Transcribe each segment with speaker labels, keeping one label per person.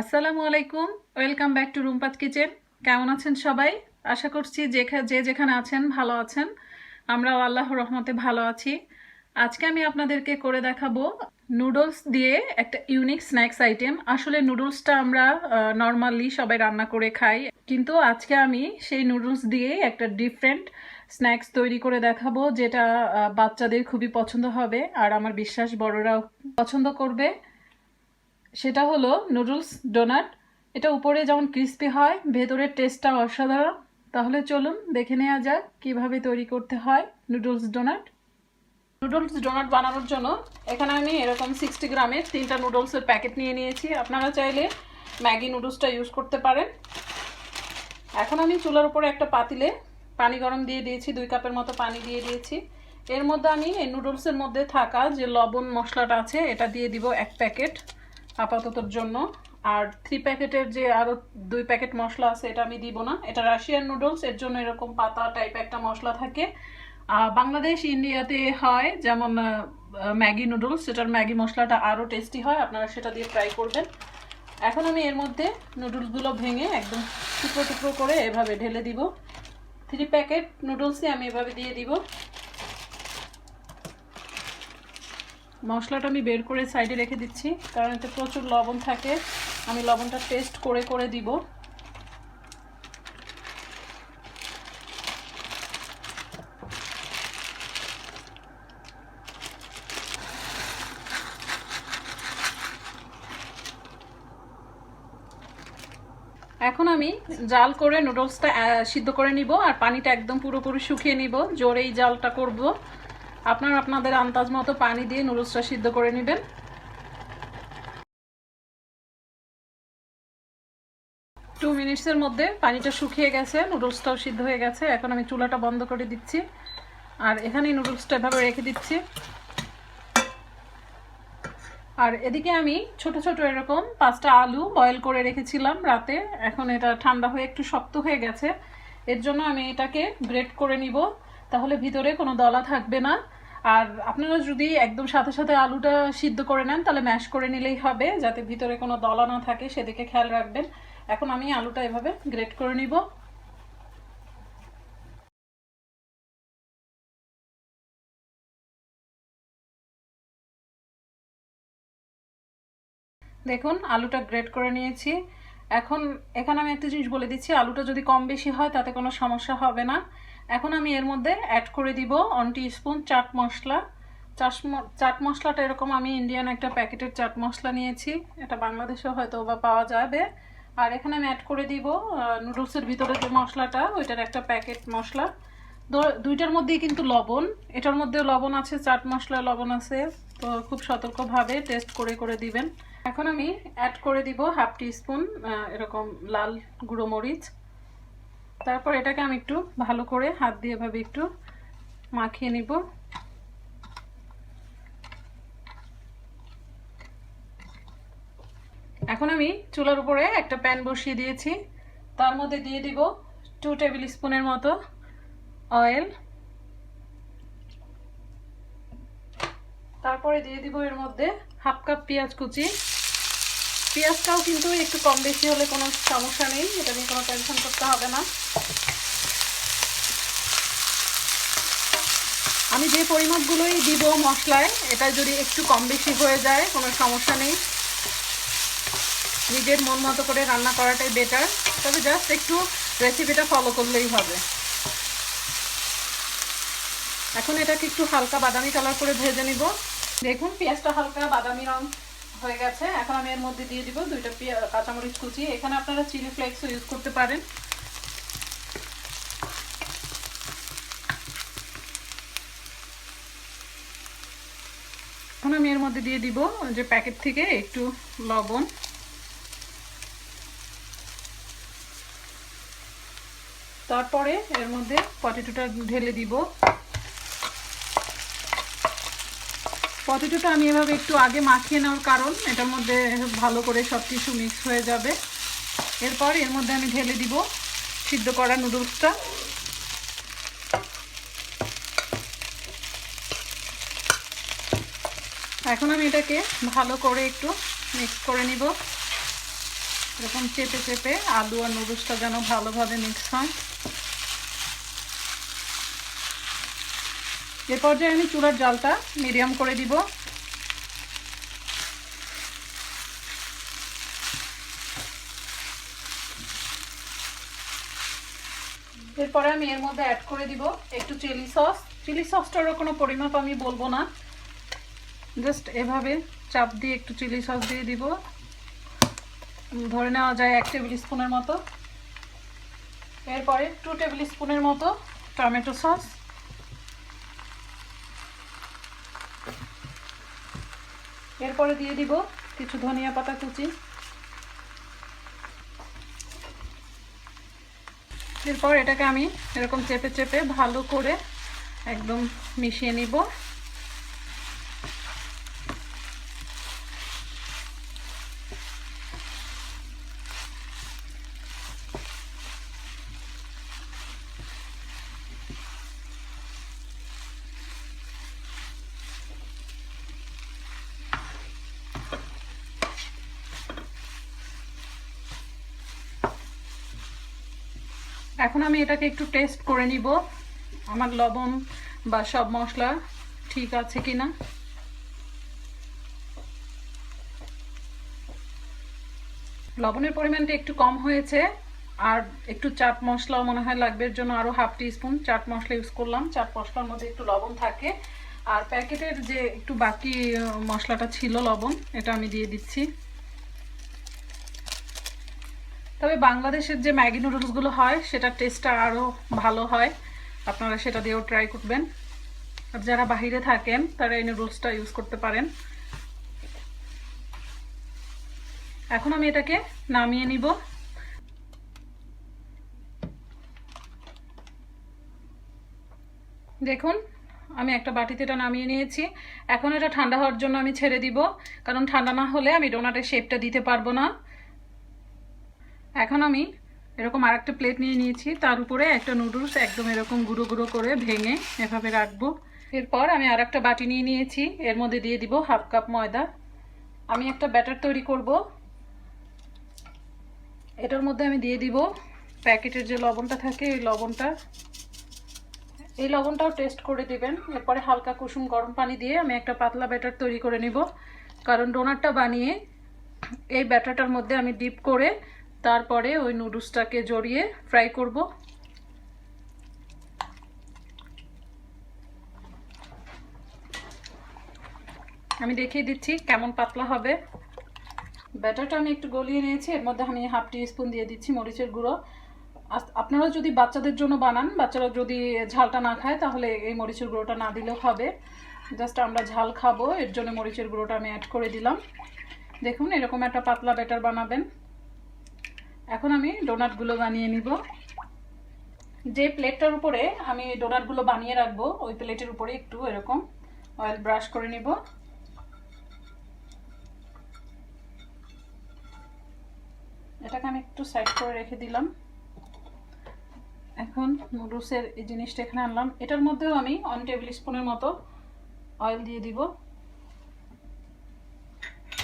Speaker 1: আসসালামু আলাইকুম, welcome back to রুমপাত কিচেন। কেমন আছেন সবাই? আশা করছি যে যেখানে আছেন ভালো আছেন। আমরাও আল্লাহ রহমতে ভালো আছি। আজকে আমি আপনাদেরকে করে দেখাবো নুডলস দিয়ে একটা ইউনিক স্ন্যাক্স আইটেম আসলে নুডলসটা আমরা নর্মালি সবাই রান্না করে খাই। কিন্তু আজকে আমি সেই নুডলস দিয়ে একটা ডিফারেন্ট স্ন্যাক্স তৈরি করে দেখাবো, যেটা বাচ্চাদের খুবই পছন্দ হবে। আর আমার বিশ্বাস বড়রাও পছন্দ করবে। সেটা হলো নুডলস, ডোনাট। এটা উপরে যেমন ক্রিস্পি হয়, ভেতরের টেস্টটা অসাধারণ। তাহলে চলুন দেখে নেওয়া যাক কীভাবে তৈরি করতে হয় নুডলস, ডোনাট। নুডলস, ডোনাট বানানোর জন্য এখানে আমি এরকম সিক্সটি গ্রামের তিনটা নুডলসের প্যাকেট নিয়ে নিয়েছি। আপনারা চাইলে ম্যাগি নুডলসটা ইউজ করতে পারেন। এখন আমি চুলার উপরে একটা পাতিলে পানি গরম দিয়ে দিয়েছি, দুই কাপের মতো পানি দিয়ে দিয়েছি। এর মধ্যে আমি এই নুডলসের মধ্যে থাকা যে লবণ মশলাটা আছে, এটা দিয়ে দিব এক প্যাকেট। আপাততর জন্য। আর থ্রি প্যাকেটের যে আরও দুই প্যাকেট মশলা আছে, এটা আমি দিব না। এটা রাশিয়ান নুডলস এর জন্য এরকম পাতা টাইপ একটা মশলা থাকে। বাংলাদেশ, ইন্ডিয়াতে হয়, যেমন ম্যাগি নুডলস সেটার ম্যাগি মশলাটা আরও টেস্টি হয়, আপনারা সেটা দিয়ে ট্রাই করবেন। এখন আমি এর মধ্যে নুডলসগুলো ভেঙে একদম টুকরো টুকরো করে এভাবে ঢেলে দিব। থ্রি প্যাকেট নুডলসই আমি এভাবে দিয়ে দিব। মশলাটা আমি বের করে সাইডে রেখে দিচ্ছি, কারণ এতে প্রচুর লবণ থাকে। আমি লবণটা টেস্ট করে করে দিব। এখন আমি জাল করে নুডলসটা সিদ্ধ করে নিব, আর পানিটা একদম পুরোপুরি শুকিয়ে নিব। জোরেই জালটা করব। আপনার আপনাদের আন্দাজ মতো পানি দিয়ে নুডলসটা সিদ্ধ করে নেবেন। টু মিনিটসের মধ্যে পানিটা শুকিয়ে গেছে, নুডলসটাও সিদ্ধ হয়ে গেছে। এখন আমি চুলাটা বন্ধ করে দিচ্ছি। আর এখানেই নুডলসটা এভাবে রেখে দিচ্ছি। আর এদিকে আমি ছোট ছোট এরকম পাঁচটা আলু বয়েল করে রেখেছিলাম রাতে। এখন এটা ঠান্ডা হয়ে একটু শক্ত হয়ে গেছে। এর জন্য আমি এটাকে গ্রেট করে নিব। তাহলে ভিতরে কোনো দলা থাকবে না। আর আপনারা যদি একদম সাথে সাথে আলুটা সিদ্ধ করে নেন, তাহলে ম্যাশ করে নিলেই হবে, যাতে ভিতরে কোনো দলা না থাকে, সেদিকে খেয়াল রাখবেন। এখন আমি আলুটা এভাবে গ্রেট করে নিব। দেখুন, আলুটা গ্রেট করে নিয়েছি। এখন, এখানে আমি একটা জিনিস বলে দিচ্ছি, আলুটা যদি কম বেশি হয়, তাতে কোনো সমস্যা হবে না। এখন আমি এর মধ্যে অ্যাড করে দিব ওয়ান স্পুন চাট মশলা। চাট মশলাটা এরকম আমি ইন্ডিয়ান একটা প্যাকেটের চাট মশলা নিয়েছি। এটা বাংলাদেশেও হয়তো বা পাওয়া যাবে। আর এখানে আমি অ্যাড করে দিব নুডলসের ভিতরে যে মশলাটা, ওইটার একটা প্যাকেট মশলা। দুইটার মধ্যেই কিন্তু লবণ। এটার মধ্যেও লবণ আছে, চাট মশলা লবণ আছে। তো খুব সতর্কভাবে টেস্ট করে করে দিবেন। এখন আমি অ্যাড করে দিব হাফ টি স্পুন এরকম লাল গুঁড়ো মরিচ। তারপর এটাকে আমি একটু ভালো করে হাত দিয়ে এভাবে একটু মাখিয়ে নিব। এখন আমি চুলার উপরে একটা প্যান বসিয়ে দিয়েছি। তার মধ্যে দিয়ে দিব টু টেবিল স্পুনের মতো অয়েল তারপরে দিয়ে দিব এর মধ্যে হাফ কাপ পেঁয়াজ কুচি। পেঁয়াজটাও কিন্তু একটু কম বেশি হলে কোনো সমস্যা নেই, এটা নিয়ে কোনো টেনশন করতে হবে না। আমি যে পরিমাপগুলোই দিব মশলায়, এটা যদি একটু কম বেশি হয়ে যায়, কোনো সমস্যা নেই। নিজের মন মতো করে রান্না করাটাই বেটার তবে জাস্ট একটু রেসিপিটা ফলো করলেই হবে। এখন এটাকে একটু হালকা বাদামি কালার করে ভেজে নিব। দেখুন, পেঁয়াজটা হালকা বাদামি রং হয়ে গেছে। এখন আমি এর মধ্যে দিয়ে দিব দুইটা কাঁচামরিচ কুচি। এখানে আপনারা চিলি ফ্লেক্সও ইউজ করতে পারেন। এখন আমি এর মধ্যে দিয়ে দিব যে প্যাকেট থেকে একটু লবণ। তারপরে এর মধ্যে পটেটোটা ঢেলে দিব। পটেটোটা আমি এভাবে একটু আগে মাখিয়ে নেওয়ার কারণ, এটার মধ্যে ভালো করে সব কিছু মিক্স হয়ে যাবে। এরপর এর মধ্যে আমি ঢেলে দিব সিদ্ধ করা নুডলসটা এখন আমি এটাকে ভালো করে একটু মিক্স করে নিব। এরকম চেপে চেপে আলু আর নুডলসটা যেন ভালোভাবে মিক্স হয়। এ পর্যায়ে আমি চুলার জালটা মিডিয়াম করে দিব। এরপরে আমি এর মধ্যে অ্যাড করে দিব একটু চিলি সস চিলি সসটারও কোনো পরিমাপ আমি বলব না। জাস্ট এভাবে চাপ দিয়ে একটু চিলি সস দিয়ে দিব। ধরে নেওয়া যায় এক টেবিল স্পুনের মতো। এরপরে টু টেবিল স্পুনের মতো টমেটো সস এরপরে দিয়ে দিব কিছু ধনিয়া পাতা কুচি। এরপর এটাকে আমি এরকম চেপে চেপে ভালো করে একদম মিশিয়ে নিব। এখন আমি এটাকে একটু টেস্ট করে নিব। আমার লবণ বা সব মশলা ঠিক আছে কি না লবণের পরিমাণটা একটু কম হয়েছে, আর একটু চাট মশলাও মনে হয় লাগবে, এর জন্য আরও half teaspoon chaat masala use করলাম। চাট মশলার মধ্যে একটু লবণ থাকে। আর প্যাকেটের যে একটু বাকি মশলাটা ছিল লবণ, এটা আমি দিয়ে দিচ্ছি। তবে বাংলাদেশের যে ম্যাগি নুডলসগুলো হয় সেটার টেস্টটা আরও ভালো হয়। আপনারা সেটা দিয়েও ট্রাই করবেন। আর যারা বাহিরে থাকেন, তারা এই নুডলসটা ইউজ করতে পারেন। এখন আমি এটাকে নামিয়ে নিব। দেখুন, আমি একটা বাটিতে এটা নামিয়ে নিয়েছি। এখন এটা ঠান্ডা হওয়ার জন্য আমি ছেড়ে দিব। কারণ ঠান্ডা না হলে আমি ডোনাটের শেপটা দিতে পারব না। এখন আমি এরকম আর একটা প্লেট নিয়ে নিয়েছি। তার উপরে একটা নুডলস একদম এরকম গুঁড়ো গুঁড়ো করে ভেঙে এভাবে রাখব। এরপর আমি আর একটা বাটি নিয়ে নিয়েছি। এর মধ্যে দিয়ে দিব হাফ কাপ ময়দা। আমি একটা ব্যাটার তৈরি করব। এটার মধ্যে আমি দিয়ে দিব প্যাকেটের যে লবণটা থাকে, এই লবণটা। এই লবণটাও টেস্ট করে দিবেন। এরপরে হালকা কুসুম গরম পানি দিয়ে আমি একটা পাতলা ব্যাটার তৈরি করে নিব। কারণ ডোনারটা বানিয়ে এই ব্যাটারটার মধ্যে আমি ডিপ করে তারপরে ওই নুডলসটাকে জড়িয়ে ফ্রাই করব। আমি দেখিয়ে দিচ্ছি কেমন পাতলা হবে। ব্যাটারটা আমি একটু গলিয়ে নিয়েছি, এর মধ্যে আমি হাফ টি স্পুন দিয়ে দিচ্ছি মরিচের গুঁড়ো। আপনারা যদি বাচ্চাদের জন্য বানান, বাচ্চারা যদি ঝালটা না খায়, তাহলে এই মরিচের গুঁড়োটা না দিলেও হবে। জাস্ট আমরা ঝাল খাব, এর জন্য মরিচের গুঁড়োটা আমি অ্যাড করে দিলাম। দেখুন, এরকম একটা পাতলা ব্যাটার বানাবেন। এখন আমি ডোনাটগুলো বানিয়ে নিব। যে প্লেটটার উপরে আমি ডোনাটগুলো বানিয়ে রাখব, ওই প্লেটের উপরে একটু এরকম অয়েল ব্রাশ করে নিব। এটাকে আমি একটু সাইড করে রেখে দিলাম। এখন নুডলসের এই জিনিসটা এখানে আনলাম। এটার মধ্যেও আমি ওয়ান টেবিল স্পুনের মতো অয়েল দিয়ে দিব।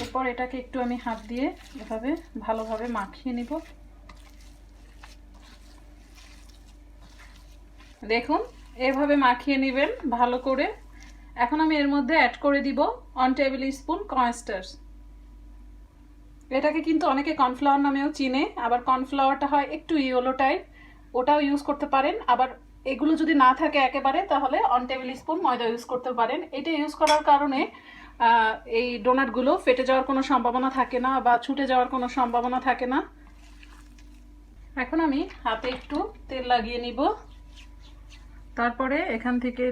Speaker 1: এরপর এটাকে একটু আমি হাত দিয়ে এভাবে ভালোভাবে মাখিয়ে নিব। দেখুন, এভাবে মাখিয়ে নেবেন ভালো করে। এখন আমি এর মধ্যে অ্যাড করে দিব ওয়ান টেবিল স্পুন কনস্টার্স এটাকে কিন্তু অনেকে কর্নফ্লাওয়ার নামেও চিনে, আবার কর্নফ্লাওয়ারটা হয় একটু ইয়েলো টাইপ ওটাও ইউজ করতে পারেন। আবার এগুলো যদি না থাকে একেবারে, তাহলে অন টেবিল স্পুন ময়দা ইউজ করতে পারেন। এটা ইউজ করার কারণে এই ডোনাটগুলো ফেটে যাওয়ার কোনো সম্ভাবনা থাকে না বা ছুটে যাওয়ার কোনো সম্ভাবনা থাকে না। এখন আমি হাতে একটু তেল লাগিয়ে নিব। তারপরে এখান থেকে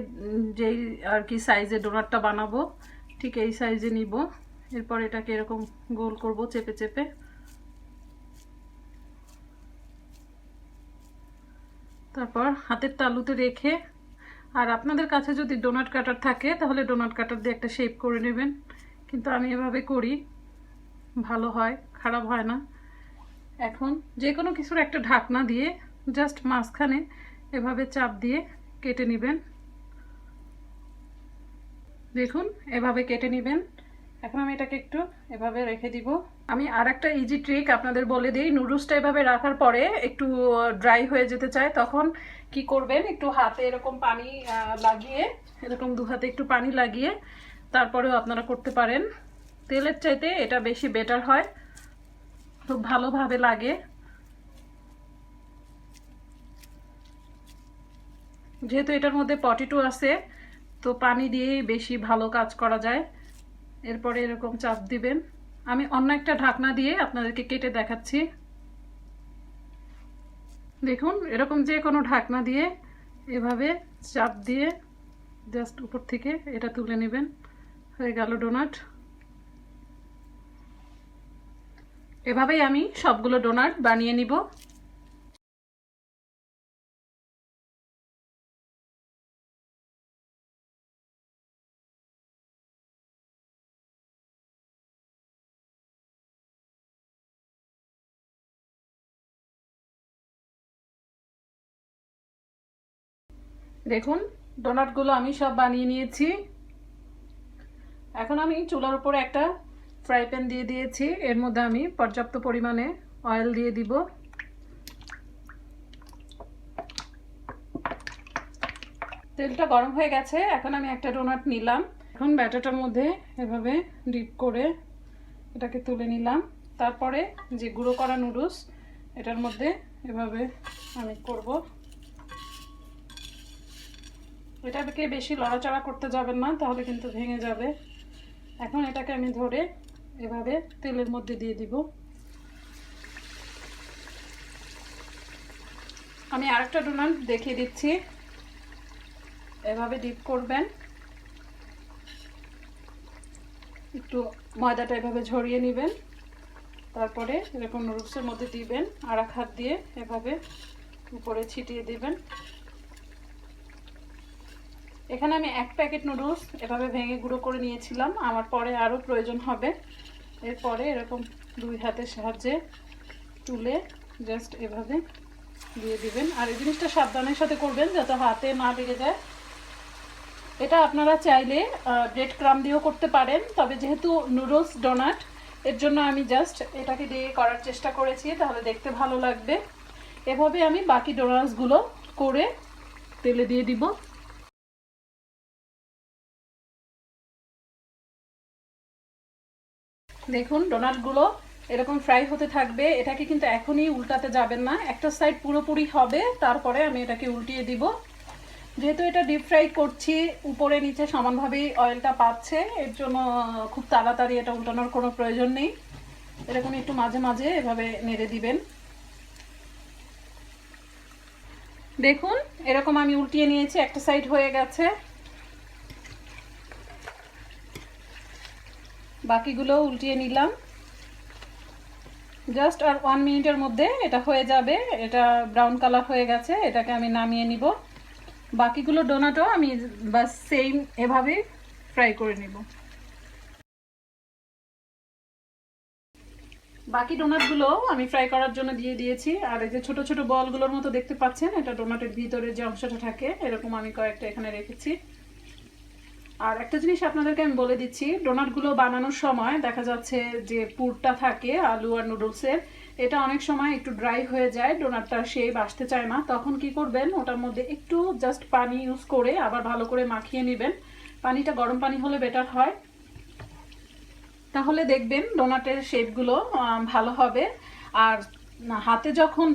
Speaker 1: যেই আর কি সাইজে ডোনাটটা বানাবো, ঠিক এই সাইজে নিব। এরপর এটাকে এরকম গোল করব চেপে চেপে। তারপর হাতের তালুতে রেখে আর আপনাদের কাছে যদি ডোনাট কাটার থাকে, তাহলে ডোনাট কাটার দিয়ে একটা শেপ করে নেবেন। কিন্তু আমি এভাবে করি, ভালো হয়, খারাপ হয় না। এখন যে কোনো কিছুর একটা ঢাকনা দিয়ে জাস্ট মাঝখানে এভাবে চাপ দিয়ে কেটে নেবেন। দেখুন, এভাবে কেটে নেবেন। এখন আমি এটাকে একটু এভাবে রেখে দিব। আমি আর একটা ইজি ট্রিক আপনাদের বলে দিই নুডলসটা এভাবে রাখার পরে একটু ড্রাই হয়ে যেতে চায়, তখন কি করবেন? একটু হাতে এরকম পানি লাগিয়ে, এরকম দু হাতে একটু পানি লাগিয়ে তারপরেও আপনারা করতে পারেন। তেলের চাইতে এটা বেশি বেটার হয়। খুব ভালোভাবে লাগে। যেহেতু এটার মধ্যে পটেটো আছে, তো পানি দিয়েই বেশি ভালো কাজ করা যায়। এরপরে এরকম চাপ দিবেন। আমি অন্য একটা ঢাকনা দিয়ে আপনাদেরকে কেটে দেখাচ্ছি। দেখুন, এরকম যে কোনো ঢাকনা দিয়ে এভাবে চাপ দিয়ে জাস্ট উপর থেকে এটা তুলে নেবেন। হয়ে গেল ডোনাট। এভাবেই আমি সবগুলো ডোনাট বানিয়ে নিব। দেখুন ডোনাটগুলো আমি সব বানিয়ে নিয়েছি। এখন আমি চুলার উপরে একটা ফ্রাই প্যান দিয়ে দিয়েছি। এর মধ্যে আমি পর্যাপ্ত পরিমাণে অয়েল দিয়ে দিব। তেলটা গরম হয়ে গেছে, এখন আমি একটা ডোনাট নিলাম। এখন ব্যাটারটার মধ্যে এভাবে ডিপ করে এটাকে তুলে নিলাম। তারপরে যে গুঁড়ো করা নুডলস এটার মধ্যে এভাবে আমি করব। এটাকে বেশি লড়াচড়া করতে যাবেন না, তাহলে কিন্তু ভেঙে যাবে। এখন এটাকে আমি ধরে এভাবে তেলের মধ্যে দিয়ে দিব। আমি আরেকটা ডোনাট দেখিয়ে দিচ্ছি। এভাবে ডিপ করবেন। একটু ময়দাটা এভাবে ঝরিয়ে নেবেন। তারপরে এরকম নুডলসের মধ্যে দিবেন আর এক হাত দিয়ে এভাবে উপরে ছিটিয়ে দিবেন। এখানে আমি এক প্যাকেট নুডলস এভাবে ভেঙে গুঁড়ো করে নিয়েছিলাম। আমার পরে আরও প্রয়োজন হবে। এরপরে এরকম দুই হাতের সাহায্যে তুলে জাস্ট এভাবে দিয়ে দিবেন। আর এই জিনিসটা সাবধানের সাথে করবেন যাতে হাতে না লেগে যায়। এটা আপনারা চাইলে ব্রেড ক্রাম দিয়েও করতে পারেন, তবে যেহেতু নুডলস ডোনাট এর জন্য আমি জাস্ট এটাকে দিয়ে করার চেষ্টা করেছি, তাহলে দেখতে ভালো লাগবে। এভাবে আমি বাকি ডোনাটসগুলো করে তেলে দিয়ে দিব। দেখুন, ডোনাটগুলো এরকম ফ্রাই হতে থাকবে। এটাকে কিন্তু এখনই উল্টাতে যাবেন না। একটা সাইড পুরোপুরি হবে, তারপরে আমি এটাকে উল্টিয়ে দিব। যেহেতু এটা ডিপ ফ্রাই করছি, উপরে নিচে সমানভাবেই অয়েলটা পাচ্ছে, এর জন্য খুব তাড়াতাড়ি এটা উল্টানোর কোনো প্রয়োজন নেই। এরকম একটু মাঝে মাঝে এভাবে নেড়ে দিবেন। দেখুন, এরকম আমি উল্টিয়ে নিয়েছি, একটা সাইড হয়ে গেছে। বাকিগুলো উল্টিয়ে নিলাম। জাস্ট আর ওয়ান মিনিটের মধ্যে এটা হয়ে যাবে। এটা ব্রাউন কালার হয়ে গেছে, এটাকে আমি নামিয়ে নিব। বাকিগুলো ডোনাটও আমি বাস সেম এভাবে ফ্রাই করে নিব। বাকি ডোনাটগুলো আমি ফ্রাই করার জন্য দিয়ে দিয়েছি। আর এই যে ছোট ছোট বলগুলোর মতো দেখতে পাচ্ছেন, এটা ডোনাটের ভিতরে যে অংশটা থাকে, এরকম আমি কয়েকটা এখানে রেখেছি। আর একটা জিনিস আপনাদেরকে আমি বলে দিচ্ছি ডোনাটগুলো বানানোর সময় দেখা যাচ্ছে যে পুরটা থাকে, আলু আর নুডলসের, এটা অনেক সময় একটু ড্রাই হয়ে যায়, ডোনাটটা শেপ আসতে চায় না। তখন কি করবেন, ওটার মধ্যে একটু জাস্ট পানি ইউজ করে আবার ভালো করে মাখিয়ে নেবেন। পানিটা গরম পানি হলে বেটার হয়। তাহলে দেখবেন ডোনাটের শেপগুলো ভালো হবে। আর হাতে যখন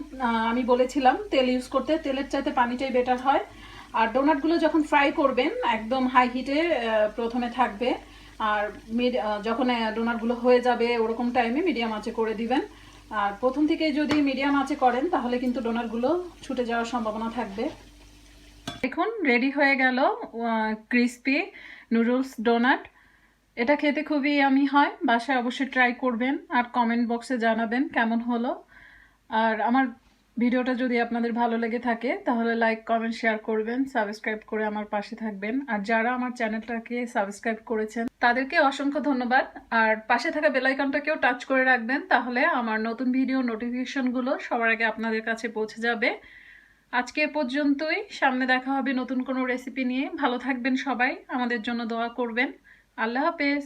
Speaker 1: আমি বলেছিলাম তেল ইউজ করতে, তেলের চাইতে পানিটাই বেটার হয়। আর ডোনাটগুলো যখন ফ্রাই করবেন, একদম হাই হিটে প্রথমে থাকবে। আর যখন ডোনাটগুলো হয়ে যাবে ওরকম টাইমে মিডিয়াম আঁচে করে দিবেন। আর প্রথম থেকে যদি মিডিয়াম আঁচে করেন, তাহলে কিন্তু ডোনাটগুলো ছুটে যাওয়ার সম্ভাবনা থাকবে। দেখুন রেডি হয়ে গেল ক্রিসপি নুডলস ডোনাট এটা খেতে খুবই আমি হয়, বাসায় অবশ্যই ট্রাই করবেন। আর কমেন্ট বক্সে জানাবেন কেমন হলো। আর আমার ভিডিওটা যদি আপনাদের ভালো লেগে থাকে, তাহলে লাইক কমেন্ট শেয়ার করবেন সাবস্ক্রাইব করে আমার পাশে থাকবেন। আর যারা আমার চ্যানেলটাকে সাবস্ক্রাইব করেছেন, তাদেরকে অসংখ্য ধন্যবাদ। আর পাশে থাকা বেলাইকনটাকেও টাচ করে রাখবেন, তাহলে আমার নতুন ভিডিও নোটিফিকেশনগুলো সবার আগে আপনাদের কাছে পৌঁছে যাবে। আজকে পর্যন্তই, সামনে দেখা হবে নতুন কোনো রেসিপি নিয়ে। ভালো থাকবেন সবাই, আমাদের জন্য দোয়া করবেন। আল্লাহ হাফেজ।